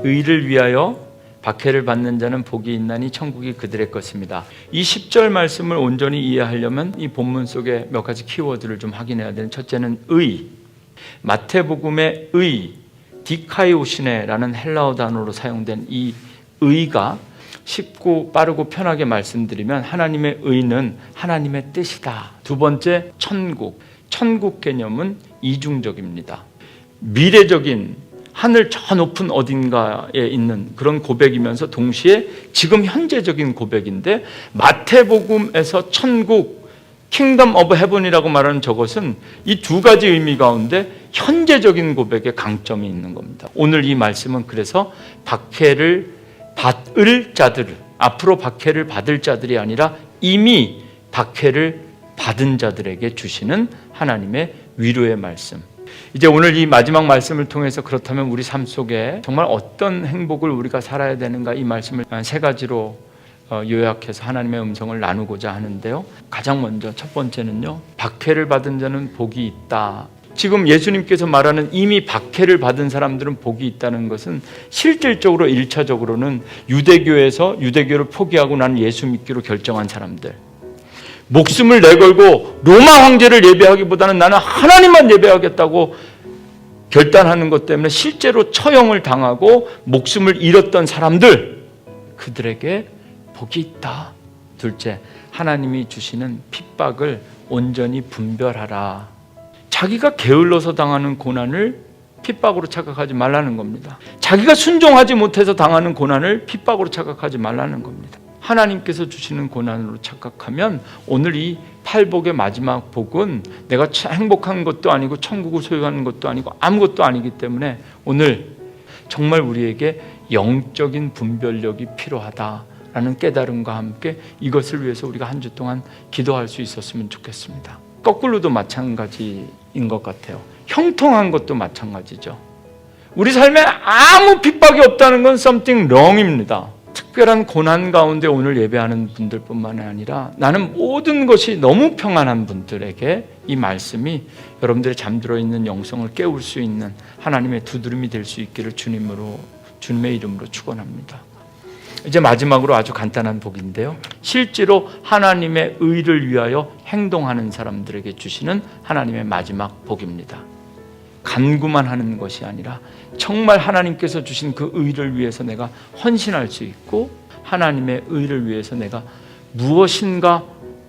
의를 위하여 박해를 받는 자는 복이 있나니 천국이 그들의 것입니다. 이 10절 말씀을 온전히 이해하려면 이 본문 속에 몇 가지 키워드를 좀 확인해야 되는 첫째는 의. 마태복음의 의, 디카이오시네라는 헬라어 단어로 사용된 이 의가 쉽고 빠르고 편하게 말씀드리면 하나님의 의는 하나님의 뜻이다. 두 번째 천국. 천국 개념은 이중적입니다. 미래적인 하늘 저 높은 어딘가에 있는 그런 고백이면서 동시에 지금 현재적인 고백인데 마태복음에서 천국 킹덤 오브 헤븐이라고 말하는 저것은 이 두 가지 의미 가운데 현재적인 고백에 강점이 있는 겁니다. 오늘 이 말씀은 그래서 박해를 받을 자들, 앞으로 박해를 받을 자들이 아니라 이미 박해를 받은 자들에게 주시는 하나님의 위로의 말씀. 이제 오늘 이 마지막 말씀을 통해서 그렇다면 우리 삶 속에 정말 어떤 행복을 우리가 살아야 되는가 이 말씀을 세 가지로 어, 요약해서 하나님의 음성을 나누고자 하는데요. 가장 먼저 첫 번째는요. 박해를 받은 자는 복이 있다. 지금 예수님께서 말하는 이미 박해를 받은 사람들은 복이 있다는 것은 실질적으로 일차적으로는 유대교에서 유대교를 포기하고 나는 예수 믿기로 결정한 사람들. 목숨을 내걸고 로마 황제를 예배하기보다는 나는 하나님만 예배하겠다고 결단하는 것 때문에 실제로 처형을 당하고 목숨을 잃었던 사람들 그들에게 복이 있다. 둘째, 하나님이 주시는 핍박을 온전히 분별하라. 자기가 게을러서 당하는 고난을 핍박으로 착각하지 말라는 겁니다. 자기가 순종하지 못해서 당하는 고난을 핍박으로 착각하지 말라는 겁니다. 하나님께서 주시는 고난으로 착각하면 오늘 이 팔복의 마지막 복은 내가 행복한 것도 아니고 천국을 소유하는 것도 아니고 아무것도 아니기 때문에 오늘 정말 우리에게 영적인 분별력이 필요하다라는 깨달음과 함께 이것을 위해서 우리가 한 주 동안 기도할 수 있었으면 좋겠습니다. 거꾸로도 마찬가지인 것 같아요. 형통한 것도 마찬가지죠. 우리 삶에 아무 핍박이 없다는 건 something wrong입니다. 특별한 고난 가운데 오늘 예배하는 분들뿐만 아니라 나는 모든 것이 너무 평안한 분들에게 이 말씀이 여러분들의 잠들어 있는 영성을 깨울 수 있는 하나님의 두드림이 될 수 있기를 주님으로 주님의 이름으로 축원합니다. 이제 마지막으로 아주 간단한 복인데요. 실제로 하나님의 의를 위하여 행동하는 사람들에게 주시는 하나님의 마지막 복입니다. 간구만 하는 것이 아니라 정말 하나님께서 주신 그 의를 위해서 내가 헌신할 수 있고 하나님의 의를 위해서 내가 무엇인가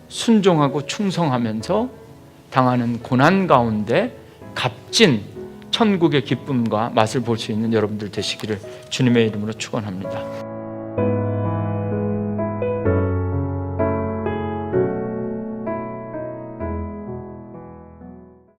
순종하고 충성하면서 당하는 고난 가운데 값진 천국의 기쁨과 맛을 볼 수 있는 여러분들 되시기를 주님의 이름으로 축원합니다.